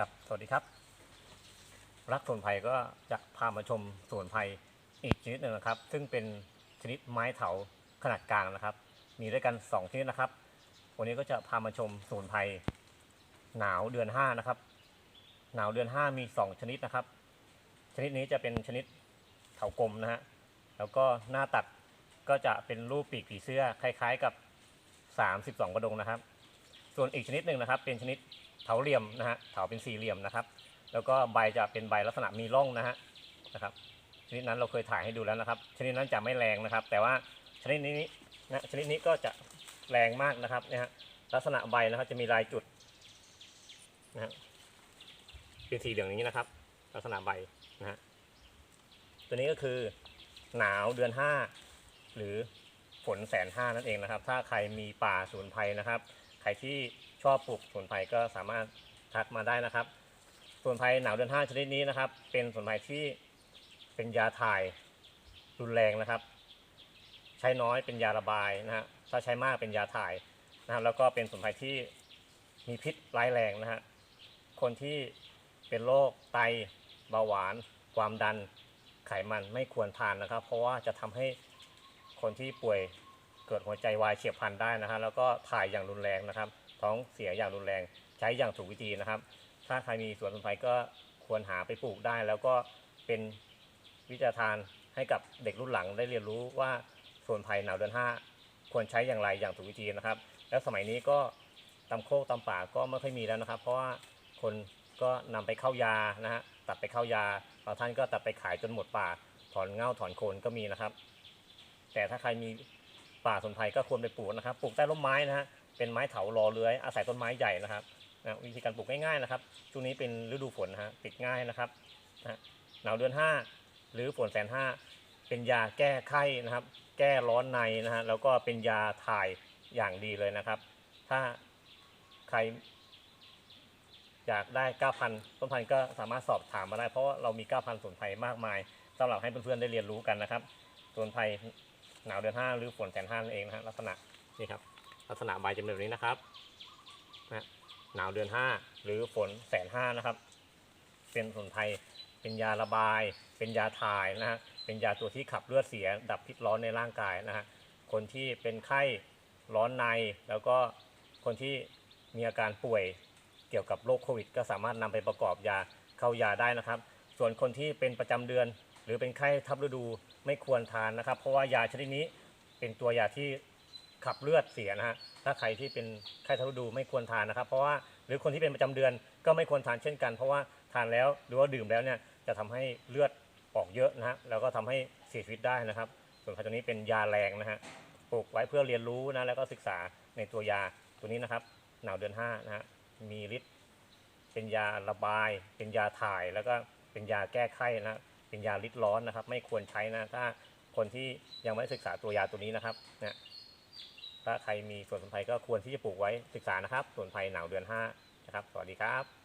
ครับ สวัสดีครับ รักสมุนไพรก็จะพามาชมสมุนไพรอีกชนิดหนึ่งนะครับ ซึ่งเป็นชนิดไม้เถาขนาดกลางนะครับ มีด้วยกัน 2 ชนิดนะครับ วันนี้ก็จะพามาชมสมุนไพรหนาวเดือน5นะครับ หนาวเดือน 5 มี 2 ชนิดนะครับ ชนิดนี้จะเป็นชนิดเถากลมนะฮะ แล้วก็หน้าตัดก็จะเป็นรูปปีกผีเสื้อคล้ายๆกับ 32 กระดงนะครับ ส่วนอีกชนิดหนึ่งนะครับ เป็นชนิด เถาเหลี่ยมนะฮะเถาเป็นสี่เหลี่ยมนะครับ แล้วก็ใบจะเป็นใบลักษณะมีร่องนะฮะนะครับชนิดนั้นเราเคยถ่ายให้ดูแล้วนะครับ ชนิดนั้นจะไม่แรงนะครับ แต่ว่าชนิดนี้นะชนิดนี้ก็จะแรงมากนะครับนี่ฮะลักษณะใบนะครับจะมีลายจุดนะฮะเป็นสีเหลืองอย่างนี้นะครับ ลักษณะใบนะฮะตัวนี้ก็คือหนาวเดือนห้าหรือฝนแสนห้านั่นเองนะครับ ถ้าใครมีป่าสมุนไพรนะครับ ใครที่ชอบปลูกสมุนไพรก็สามารถทักมาได้นะครับสมุนไพรหนาวเดือนห้าชนิดนี้นะครับ เป็นสมุนไพรที่เป็นยาถ่ายรุนแรงนะครับ ใช้น้อยเป็นยาระบายนะฮะถ้าใช้มากเป็นยาถ่ายนะฮะแล้วก็เป็นสมุนไพรที่มีพิษร้ายแรงนะฮะคนที่เป็นโรคไตเบาหวาน ความดันไขมันไม่ควรทานนะครับ เพราะว่าจะทำให้คนที่ป่วย กิดหัวใจวายเฉียบพลันได้นะฮะแล้วก็ถ่ายอย่างรุนแรงนะครับ ท้องเสียอย่างรุนแรงใช้อย่างถูกวิธีนะครับ ถ้าใครมีสวนสมุนไพรก็ควรหาไปปลูกได้ แล้วก็เป็นวิทยาทานให้กับเด็กรุ่นหลังได้เรียนรู้ว่าสมุนไพรหนาวเดือนห้าควรใช้อย่างไรอย่างถูกวิธีนะครับ แล้วสมัยนี้ก็ตำโคกตำป่าก็ไม่ค่อยมีแล้วนะครับ เพราะว่าคนก็นำไปเข้ายานะฮะตัดไปเข้ายาบางท่านก็ตัดไปขายจนหมดป่าถอนเง่าถอนโคนก็มีนะครับ แต่ถ้าใครมี ป่าสมุนไพรก็ควรไปปลูกนะครับ ปลูกใต้ร่มไม้นะฮะ เป็นไม้เถารอเลื้อยอาศัยต้นไม้ใหญ่นะครับนะวิธีการปลูกง่ายๆนะครับ ช่วงนี้เป็นฤดูฝนนะฮะติดง่ายนะครับนะหนาวเดือน 5 หรือฝนแสนห้าเป็นยาแก้ไข้นะครับ แก้ร้อนในนะฮะ แล้วก็เป็นยาถ่ายอย่างดีเลยนะครับ ถ้าใครอยากได้ก้าพันต้นพันธุ์ก็สามารถสอบถามมาได้ เพราะว่าเรามีก้าพันธ์สมุนไพรมากมายสำหรับให้เพื่อนๆได้เรียนรู้กันนะครับสมุนไพร หนาวเดือนห้าหรือฝนแสนห้านั่นเองนะฮะลักษณะนี่ครับลักษณะใบจะเป็นแบบนี้นะครับนะหนาวเดือน5หรือฝนแสนห้านะครับ เป็นสมุนไพรเป็นยาระบาย เป็นยาถ่ายนะฮะเป็นยาตัวที่ขับเลือดเสีย ดับพิษร้อนในร่างกายนะฮะคนที่เป็นไข้ร้อนในแล้วก็คนที่มีอาการป่วยเกี่ยวกับโรคโควิด ก็สามารถนำไปประกอบยาเข้ายาได้นะครับ ส่วนคนที่เป็นประจำเดือน หรือเป็นไข้ทับฤดูไม่ควรทานนะครับ เพราะว่ายาชนิดนี้เป็นตัวยาที่ขับเลือดเสียนะฮะถ้าใครที่เป็นไข้ทารุดูไม่ควรทานนะครับ เพราะว่าหรือคนที่เป็นประจำเดือนก็ไม่ควรทานเช่นกัน เพราะว่าทานแล้วหรือว่าดื่มแล้วเนี่ยจะทำให้เลือดออกเยอะนะฮะแล้วก็ทำให้เสียชีวิตได้นะครับ ส่วนไพรตัวนี้เป็นยาแรงนะฮะปลูกไว้เพื่อเรียนรู้นะแล้วก็ศึกษาในตัวยาตัวนี้นะครับ หนาวเดือน5นะฮะมีฤทธิ์เป็นยาระบาย เป็นยาถ่ายแล้วก็เป็นยาแก้ไข้นะ เป็นยาลิดร้อนนะครับ ไม่ควรใช้นะถ้าคนที่ยังไม่ศึกษาตัวยาตัวนี้นะครับเนี่ยถ้าใครมีสวนสมุนไพรก็ควรที่จะปลูกไว้ศึกษานะครับสวนไพรหนาวเดือน5นะครับ สวัสดีครับ